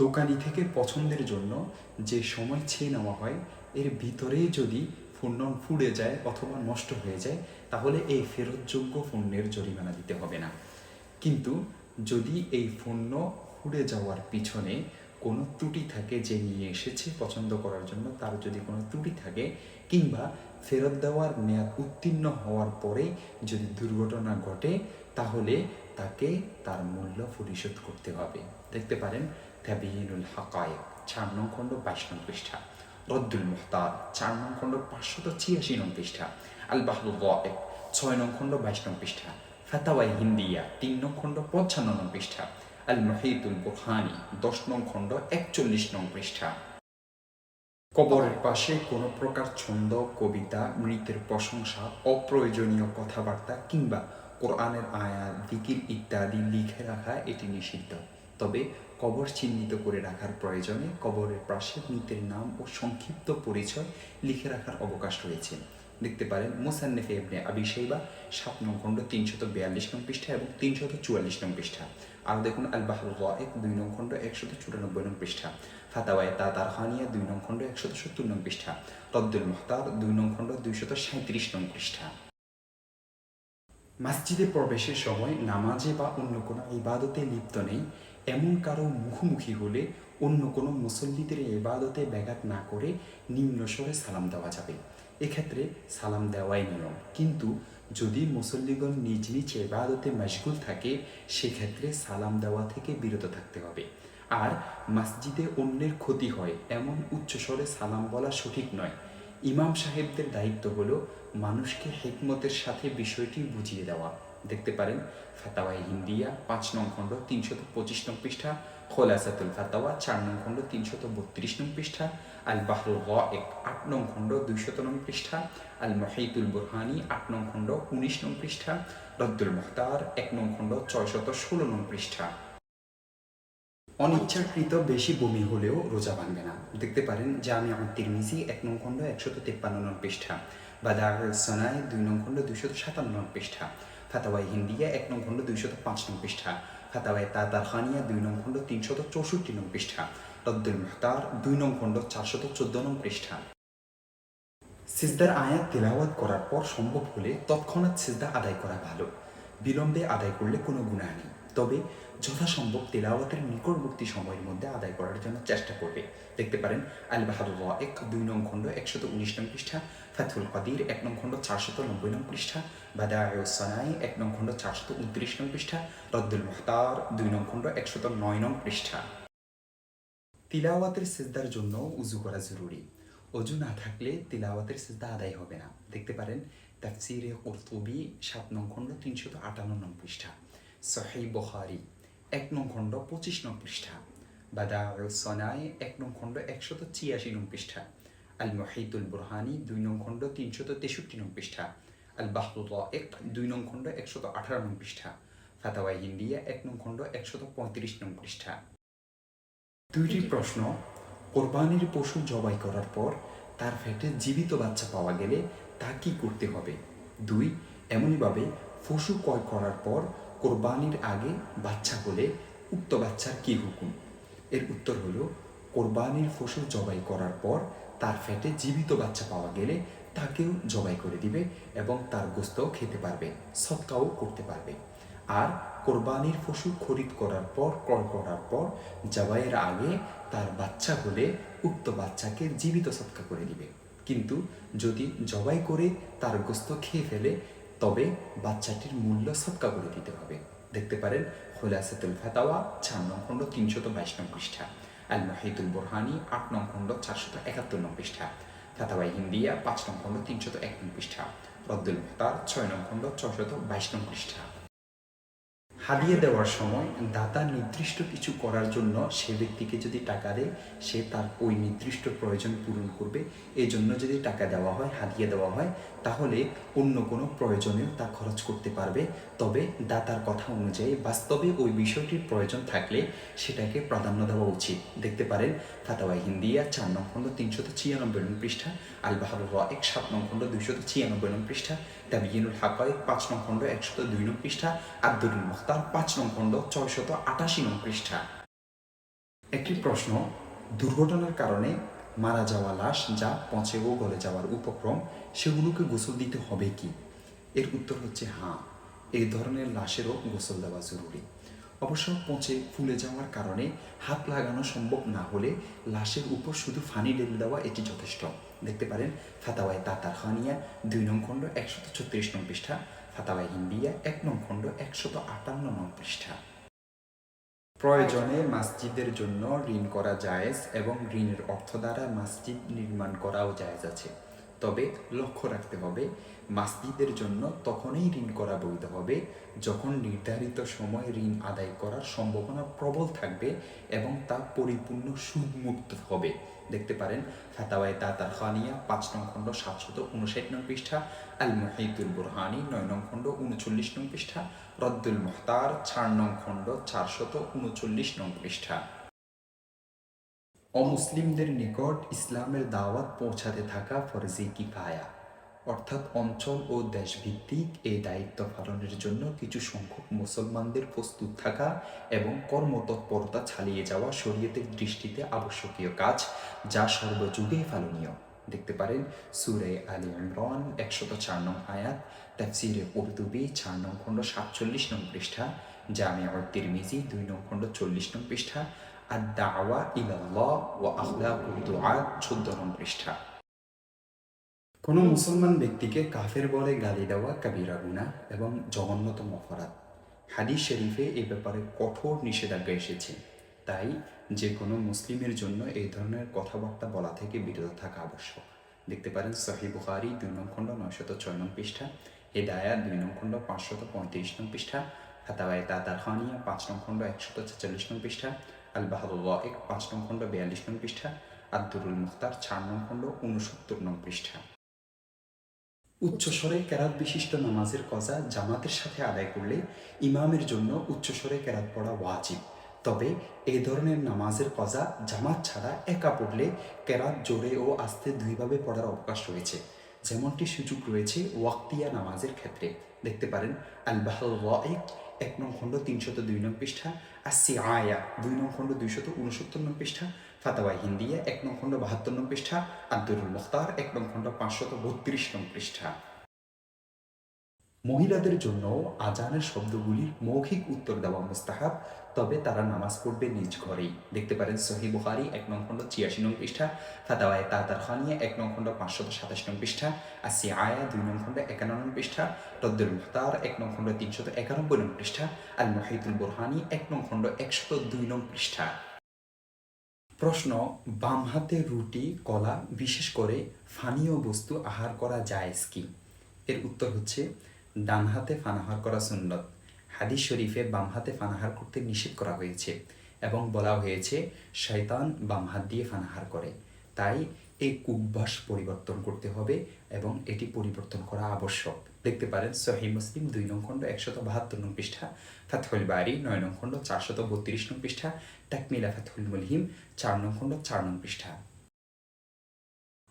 দোকানি থেকে পছন্দের জন্য যে সময় চেয়ে নেওয়া হয়, এর ভিতরেই যদি পণ্য ফুড়ে যায় অথবা নষ্ট হয়ে যায়, তাহলে এই ফেরতযোগ্য পণ্যের জরিমানা দিতে হবে না। কিন্তু যদি এই পণ্য ফুড়ে যাওয়ার পিছনে কোনো ত্রুটি থাকে যে নিয়ে এসেছে পছন্দ করার জন্য, তার যদি কোনো ত্রুটি থাকে কিংবা ফেরত দেওয়ার মেয়াদ উত্তীর্ণ হওয়ার পরে যদি দুর্ঘটনা ঘটে, তাহলে তাকে তার মূল্য পরিশোধ করতে হবে। দেখতে পারেন তাবিনুল হাকায়েক, চার নং খণ্ড বাইশ নং পৃষ্ঠা। রদ্দুল মুহতার চার নং খণ্ড পাঁচশত ছিয়াশি নং পৃষ্ঠা। আল বাহরুল ওয়ায়েক ছয় নং খণ্ড বাইশ নং পৃষ্ঠা। ফাতাওয়াই হিন্দিয়া, তিন নং খণ্ড পঞ্চান্ন নং পৃষ্ঠা। আল মহিদুল বুরহানি, দশ নং খণ্ড একচল্লিশ নং পৃষ্ঠা। কবরের পাশে কোনো প্রকার ছন্দ, কবিতা মৃতের প্রশংসা, অপ্রয়োজনীয় কথাবার্তা কিংবা কোরআনের আয়া দিকির ইত্যাদি লিখে রাখা এটি নিষিদ্ধ। তবে কবর চিহ্নিত করে রাখার প্রয়োজনে কবরের পাশে মৃতের নাম ও সংক্ষিপ্ত পরিচয় লিখে রাখার অবকাশ রয়েছে। দেখতে পারেন, মুসান্নেফে ইবনে আবি শাইবা, সাত নং খণ্ড, তিনশত বিয়াল্লিশ নং পৃষ্ঠা এবং তিনশত চুয়াল্লিশ নং পৃষ্ঠা। আর দেখুন আল বাহরুল এক দুই নং খণ্ড, একশত চুরানব্বই নং পৃষ্ঠা। ফাতাওয়ায় তা তারহানিয়া দুই নং খণ্ড, একশত সত্তর নং পৃষ্ঠা। রদ্দুল মুহতার দুই নং খণ্ড, দুইশত সাঁত্রিশ নং পৃষ্ঠা। মসজিদে প্রবেশের সময় নামাজে বা অন্য কোনো ইবাদতে লিপ্ত নেই। এমন কারও মুখোমুখি হলে অন্য কোনো মুসল্লিদের এবাদতে ব্যাঘাত না করে নিম্ন স্বরে সালাম দেওয়া যাবে। এক্ষেত্রে সালাম দেওয়াই নিয়ম। কিন্তু যদি মুসল্লিগণ নিজ নিজ ইবাদতে মশগুল থাকে, সেক্ষেত্রে সালাম দেওয়া থেকে বিরত থাকতে হবে। আর মসজিদে অন্যের ক্ষতি হয় এমন উচ্চস্বরে সালাম বলা সঠিক নয়। ইমাম সাহেবদের দায়িত্ব হলো মানুষকে হেকমতের সাথে বিষয়টি বুঝিয়ে দেওয়া। দেখতে পারেন। ফাতাওয়াই হিন্দিয়া পাঁচ নং খণ্ড, তিনশত পঁচিশ নং পৃষ্ঠা। খোলাসাতুল ফাতাওয়া, চার নং খণ্ড, তিনশত বত্রিশ নং পৃষ্ঠা। আল বাহরুল গ এক আট নং খণ্ড, দুইশত নং পৃষ্ঠা। আল মহিতুল বুরহানি, আট নং খণ্ড, উনিশ নং পৃষ্ঠা। রদ্দুল মুহতার এক নং খণ্ড, ছয়শত ষোলো নং পৃষ্ঠা। অনিচ্ছাকৃত বেশি বমি হলেও রোজা ভাঙবে না। দেখতে পারেন যে আমি আমার তিরমিজি, এক নং খণ্ড, একশত তেপ্পান্ন নং পৃষ্ঠা। বাদার সনায় দুই নং খণ্ড, দুইশত সাতান্ন নং পৃষ্ঠা। ফাতাওয়াই হিন্দিয়া এক নং খণ্ড দুইশত পাঁচ নং পৃষ্ঠা, ফাতাওয়াই তাতার খানিয়া দুই নং খণ্ড তিনশত চৌষট্টি নং পৃষ্ঠা রদ্দুল মুহতার দুই নং খণ্ড চারশত চোদ্দ নং পৃষ্ঠা। সিজদার আয়াত তেলাওয়াত করার পর সম্ভব হলে তৎক্ষণাৎ সিজদা আদায় করা ভালো। বিলম্বে আদায় করলে কোনো গুণা নেই। তবে যথাসম্ভব তেলাওয়াতের নিকটবর্তী সময়ের মধ্যে আদায় করার জন্য চেষ্টা করবে। দেখতে পারেন আল বাহাদুর এক দুই নং খণ্ড একশত উনিশ নং পৃষ্ঠা ফাতুল কাদির এক নং খণ্ড চারশত নব্বই নং পৃষ্ঠা বাদায়সানাই এক নং খণ্ড চারশত উনত্রিশ নং পৃষ্ঠা, রদ্দুল মুহতার দুই নং খণ্ড একশত নয় নং পৃষ্ঠা। তিলাওয়াতের সিজদার জন্য উজু করা জরুরি। অজু না থাকলে তিলাওয়াতের সিজদা আদায় হবে না। দেখতে পারেন, তাফসিরে কর্তুবি সাত নং খণ্ড তিনশত আটান্ন নং পৃষ্ঠা। সহি বহারি এক নং খণ্ড পঁচিশ নং পৃষ্ঠা। বাদা সনায় এক নং খণ্ড একশত ছিয়াশি নং পৃষ্ঠা। আল মহিদুল বুরহানি, দুই নং খণ্ড তিনশত তেষট্টি নং পৃষ্ঠা। আল বাহরুল এক দুই নং খণ্ড একশত আঠারো নং পৃষ্ঠা। ফাতাওয়াই ইন্ডিয়া এক নং খণ্ড একশত পঁয়ত্রিশ নং পৃষ্ঠা। দুইটি প্রশ্ন, কোরবানির পশু জবাই করার পর তার ফেটে জীবিত বাচ্চা পাওয়া গেলে তা কি করতে হবে? দুই এমনইভাবে পশু ক্রয় করার পর কোরবানির আগে বাচ্চা হলে উক্ত বাচ্চার কি হুকুম? এর উত্তর হলো, কোরবানির পশু জবাই করার পর তার ফেটে জীবিত বাচ্চা পাওয়া গেলে তাকেও জবাই করে দিবে এবং তার গোস্তও খেতে পারবে, সৎকাও করতে পারবে। আর কোরবানির পশু খরিদ করার পর, ক্রয় করার পর, জবাইয়ের আগে তার বাচ্চা হলে উক্ত বাচ্চাকে জীবিত সৎকা করে দিবে। কিন্তু যদি জবাই করে তার গোস্ত খেয়ে ফেলে তবে বাচ্চাটির মূল্য সৎকা করে দিতে হবে। দেখতে পারেন হোলাসাতুল ফাতাওয়া, চার নং খণ্ড, তিনশত বাইশ নং পৃষ্ঠা। আল মাহিদুল বোরহানি, আট নং খণ্ড, চারশত একাত্তর নং পৃষ্ঠা। ফাতাওয়াই হিন্দিয়া, পাঁচ নং খণ্ড, তিনশত এক নং পৃষ্ঠা। রদ্দুল মুহতার ছয় নং খণ্ড ছশত বাইশ নং পৃষ্ঠা। হাদিয়ে দেওয়ার সময় দাতা নির্দিষ্ট কিছু করার জন্য সে ব্যক্তিকে যদি টাকা দেয়, সে তার ওই নির্দিষ্ট প্রয়োজন পূরণ করবে। এই জন্য যদি টাকা দেওয়া হয় হাদিয়ে দেওয়া হয়, তাহলে অন্য কোনো প্রয়োজনেও তা খরচ করতে পারবে। তবে দাতার কথা অনুযায়ী বাস্তবে ওই বিষয়টির প্রয়োজন থাকলে সেটাকে প্রাধান্য দেওয়া উচিত। দেখতে পারেন ফাতাওয়াই হিন্দিয়া চার নং খণ্ড তিনশত ছিয়ানব্বই নং পৃষ্ঠা, আল বাহারুল এক সাত নং খণ্ড দুইশত ছিয়ানব্বই নং পৃষ্ঠা, তাবিয়িনুল হাকায়েক পাঁচ নং খণ্ড একশত দুই নং পৃষ্ঠা, আব্দুল মুখতার পাঁচ নং খণ্ড, ছয়শত আটাশি নং পৃষ্ঠা। একটি প্রশ্ন, দুর্ঘটনার কারণে মারা যাওয়া লাশ যা পচে ও গলে যাওয়ার উপক্রম, সেগুলোকে গোসল দিতে হবে কি? এর উত্তর হচ্ছে হ্যাঁ এই ধরনের লাশেরও গোসল দেওয়া জরুরি। অবশ্য পচে, ফুলে যাওয়ার কারণে হাত লাগানো সম্ভব না হলে লাশের উপর শুধু ফানি ঢেলে দেওয়া এটি যথেষ্ট। দেখতে পারেন, ফাতাওয়ায় তাতার খানিয়া দুই নং খণ্ড, একশত ছত্রিশ নং পৃষ্ঠা। ফাতাওয়ায় হিন্দিয়া এক নং খণ্ড একশত আটান্ন নং পৃষ্ঠা। প্রয়োজনে মসজিদের জন্য ঋণ করা জায়েজ এবং ঋণের অর্থ দ্বারা মসজিদ নির্মাণ করাও জায়েজ আছে। তবে লক্ষ্য রাখতে হবে, মসজিদের জন্য তখনই ঋণ করা বৈধ হবে যখন নির্ধারিত সময় ঋণ আদায় করার সম্ভাবনা প্রবল থাকবে এবং তা পরিপূর্ণ সুদমুক্ত হবে। দেখতে পারেন, ফাতাওয়ায় তাতার খানিয়া পাঁচ নং খণ্ড, সাতশত উনষাট নং পৃষ্ঠা আল মহিদুল বুরহানি, নয় নং খণ্ড উনচল্লিশ নং পৃষ্ঠা, রদ্দুল মুহতার চার নং খণ্ড, চারশত উনচল্লিশ নং পৃষ্ঠা। অমুসলিমদের নিকট ইসলামের দাওয়াত পৌঁছাতে থাকা ফরজি কিফায়া, অর্থাৎ অঞ্চল ও দেশভিত্তিক এই দায়িত্ব পালনের জন্য কিছু সংখ্যক মুসলমানদের প্রস্তুত থাকা এবং কর্মতৎপরতা চালিয়ে যাওয়া শরীয়তের দৃষ্টিতে আবশ্যকীয় কাজ, যা সর্বযুগেই পালনীয়। দেখতে পারেন, সুরে আলী ইমরান একশত চার নং আয়াত, তাফসিরে উর্দুবি চার নং খণ্ড সাতচল্লিশ নং পৃষ্ঠা জামিয়া তিরমিজি দুই নং খণ্ড চল্লিশ নং পৃষ্ঠা আর দাওয়া ইলাল্লাহ ও আখলাকুদ দুআ চোদ্দ নং পৃষ্ঠা। কোনো মুসলমান ব্যক্তিকে কাফের বলে গালি দেওয়া কাবিরা গুনাহ এবং জঘন্যতম অপরাধ। হাদিস শরীফে এই ব্যাপারে কঠোর নিষেধাজ্ঞা এসেছে। তাই যে কোনো মুসলিমের জন্য এই ধরনের কথাবার্তা বলা থেকে বিরত থাকা আবশ্যক। দেখতে পারেন সহি বুখারি দুই নং খণ্ড নয়শত ছয় নং পৃষ্ঠা হেদায়া দুই নং খণ্ড পাঁচশত পঁয়ত্রিশ নং পৃষ্ঠা, ফাতাওয়ায় তাতার খানিয়া পাঁচ নং খণ্ড একশত ছেচল্লিশ নং পৃষ্ঠা আল বাহাদুল্লাহ এক পাঁচ নং খণ্ড, বিয়াল্লিশ নং পৃষ্ঠা, আব্দুরুল মুখতার, চার নং খণ্ড উনসত্তর নং পৃষ্ঠা। উচ্চস্বরে কেরাত বিশিষ্ট নামাজের কজা জামাতের সাথে আদায় করলে ইমামের জন্য উচ্চস্বরে কেরাত পড়া ওয়াজিব। তবে এই ধরনের নামাজের কজা জামাত ছাড়া একা পড়লে কেরাত জোরে ও আস্তে দুইভাবে পড়ার অবকাশ রয়েছে। যেমনটি সুযোগ রয়েছে ওয়াক্তিয়া নামাজের ক্ষেত্রে। দেখতে পারেন আল বাহাল ওয়াইক এক নং খণ্ড তিনশত দুই নং পৃষ্ঠা আর সি আয়া দুই নং খণ্ড দুইশত উনসত্তর নং পৃষ্ঠা, ফাতাওয়া হিন্দিয়া এক নং খণ্ড বাহাত্তর নং পৃষ্ঠা আব্দুল মুখতার এক নং খণ্ড পাঁচশত বত্রিশ নং পৃষ্ঠা। মহিলাদের জন্য আজানের শব্দগুলির মৌখিক উত্তর দেওয়া মুস্তাহাব, তবে তারা নামাজ পড়বে নিজ ঘরেই। দেখতে পারেন সহি বুখারি, এক নং খণ্ড ছিয়াশি নং পৃষ্ঠা, ফাতাওয়ায় তাতার খানিয়া এক নং খণ্ড পাঁচশত সাতাশ নং পৃষ্ঠা আসি আয়া দুই নং খণ্ড একান্ন নং পৃষ্ঠা রদ্দুল মুখতার, এক নং খণ্ড তিনশত একানব্বই নং পৃষ্ঠা আল মহিদুল বুরহানি, এক নং খণ্ড একশত দুই নং পৃষ্ঠা। প্রশ্ন, বাম হাতে রুটি, কলা, বিশেষ করে ফানীয় বস্তু আহার করা যায় কি? এর উত্তর হচ্ছে ডান হাতে ফানাহার করা সুন্নত। হাদিস শরীফে বাম হাতে ফানাহার করতে নিষেধ করা হয়েছে এবং বলা হয়েছে, শয়তান বাম হাত দিয়ে ফানাহার করে। তাই এই কুব্বাস পরিবর্তন করতে হবে এবং এটি পরিবর্তন করা আবশ্যক। দেখতে পারেন সহি মুসলিম দুই নং খণ্ড একশত বাহাত্তর নং পৃষ্ঠা, ফাতহুল বাড়ি নয় নং খণ্ড চারশত বত্রিশ নং পৃষ্ঠা, তাকমিলা ফাতহুল মুলহিম চার নং খণ্ড চার নং পৃষ্ঠা।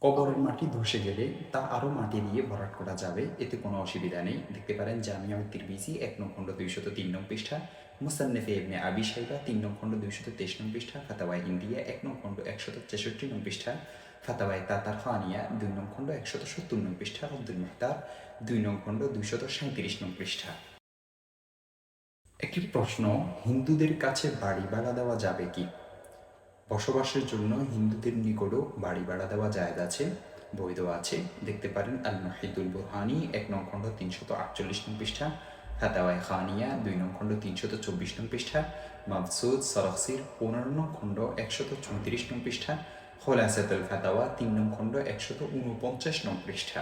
কবরের মাটি ধসে গেলে তা আরও মাটি দিয়ে ভরাট করা যাবে। এতে কোনো অসুবিধা নেই। দেখতে পারেন জামিয়া তিরবিজি এক নং খণ্ড দুইশত তিন নং পৃষ্ঠা, মুসান্নেফে ইবনে আবি সাইবা তিন নং খণ্ড দুইশত তেইশ নং পৃষ্ঠা ফাতাওয়াই ইন্ডিয়া এক নং খণ্ড একশত ছেষট্টি নং পৃষ্ঠা ফাতাওয়াই তাতার খানিয়া দুই নং খণ্ড একশত সত্তর নং পৃষ্ঠা, আব্দুল মেহতার দুই নং খণ্ড দুইশত সাঁত্রিশ নং পৃষ্ঠা। একটি প্রশ্ন, হিন্দুদের কাছে বাড়ি ভাড়া দেওয়া যাবে কি? বসবাসের জন্য হিন্দুদের নিকটও বাড়ি ভাড়া দেওয়া জায়গা আছে, বৈধ আছে। দেখতে পারেন আল মাহিদুল বুরহানি, এক নং খণ্ড তিনশত আটচল্লিশ নং পৃষ্ঠা হাতাওয়াই খানিয়া, দুই নং খণ্ড তিনশত চব্বিশ নং পৃষ্ঠা, মাবসুদ সরফসির পনেরো নং খণ্ড একশত চৌত্রিশ নং পৃষ্ঠা, খোলাসাতুল ফাতাওয়া তিন নং খণ্ড একশত উনপঞ্চাশ নং পৃষ্ঠা।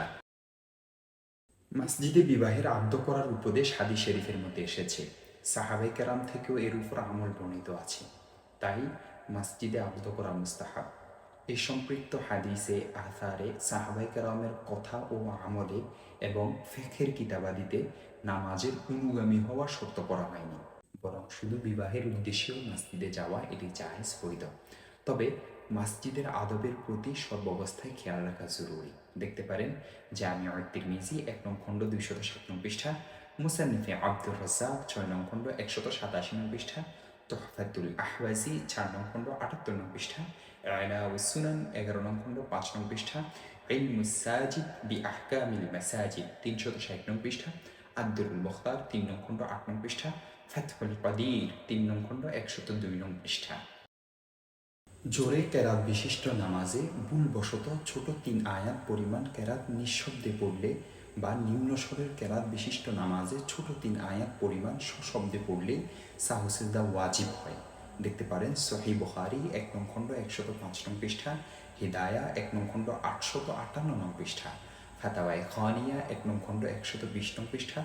মসজিদে বিবাহের আব্দ করার উপদেশ হাদি শরীফের মধ্যে এসেছে। সাহাবে কেরাম থেকেও এর উপর আমল বর্ণিত আছে। তাই মসজিদে আব্দ করা মুস্তাহাব। এই সম্পৃক্ত হাদিসে আথারে সাহাবাই কেরামের কথা ও আমলে এবং ফেখের কিতাবাদিতে নামাজের অনুগামী হওয়া শর্ত করা হয়নি। বরং শুধু বিবাহের উদ্দেশ্যেও মসজিদে যাওয়া এটি জাহেজ বৈধ। তবে মসজিদের আদবের প্রতি সর্বাবস্থায় খেয়াল রাখা জরুরি। দেখতে পারেন জামিয়া তিরমিজি এক নং খণ্ড দুইশত সাত নং পৃষ্ঠা, মুসান্নিফে আব্দুর রাজ্জাক ছয় নং খণ্ড একশত সাতাশি নং পৃষ্ঠা তোহফাতুল আহওয়াজি চার নং খণ্ড, আটাত্তর নং পৃষ্ঠা আয়না সুনান এগারো নং খণ্ড, পাঁচ নং পৃষ্ঠা ইলমুসাজিদ বি আহকামিল মাসাজিদ, তিনশত ষাট নং পৃষ্ঠা, আব্দুল মুখতার, তিন নং খণ্ড, আট নং পৃষ্ঠা, ফাতহুল কাদির, তিন নং খণ্ড, একশত দুই নং পৃষ্ঠা। জোরে কেরাত বিশিষ্ট নামাজে ভুলবশত ছোট তিন আয়াত পরিমাণ কেরাত নিঃশব্দে পড়লে বা নিম্ন স্বরের কেরাত বিশিষ্ট নামাজে ছোট তিন আয়াত পরিমাণ সশব্দে পড়লে সাহসিদা ওয়াজিব হয়। দেখতে পারেন সহি বহারি এক নং খণ্ড একশত পাঁচ নং পৃষ্ঠা, হিদায়া এক নং খণ্ড আটশত আটান্ন নং পৃষ্ঠা ফাতাওয়াই খানিয়া এক নং খণ্ড একশত বিশ নং পৃষ্ঠা,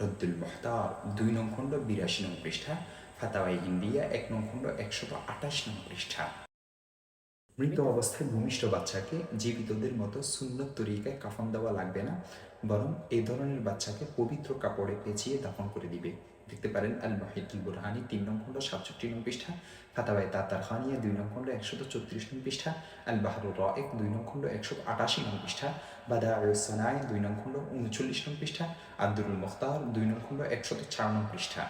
রদ্দুল মোহতার দুই নং খণ্ড বিরাশি নং পৃষ্ঠা ফাতাওয়াই হিন্দিয়া এক নং খণ্ড একশত আটাশ নং পৃষ্ঠা। মৃত অবস্থায় ভূমিষ্ঠ বাচ্চাকে জীবিতদের মতো সুন্নত তরিকায় কাফন দেওয়া লাগবে না, বরং এই ধরনের বাচ্চাকে পবিত্র কাপড়ে পেঁচিয়ে দাফন করে দিবে। দেখতে পারেন আল মাহিদুল বুরহানি তিন নং খণ্ড সাতষট্টি নং পৃষ্ঠা ফাতাবাই তাতার খানিয়া দুই নং খণ্ড একশত চৌত্রিশ নং পৃষ্ঠা আল বাহারুর রয়েক দুই নং খণ্ড একশো আটাশি নং পৃষ্ঠা বাদা সানাই দুই নং খণ্ড উনচল্লিশ নং পৃষ্ঠা আব্দুল মুখতার দুই নং খণ্ড একশত চার নং পৃষ্ঠা।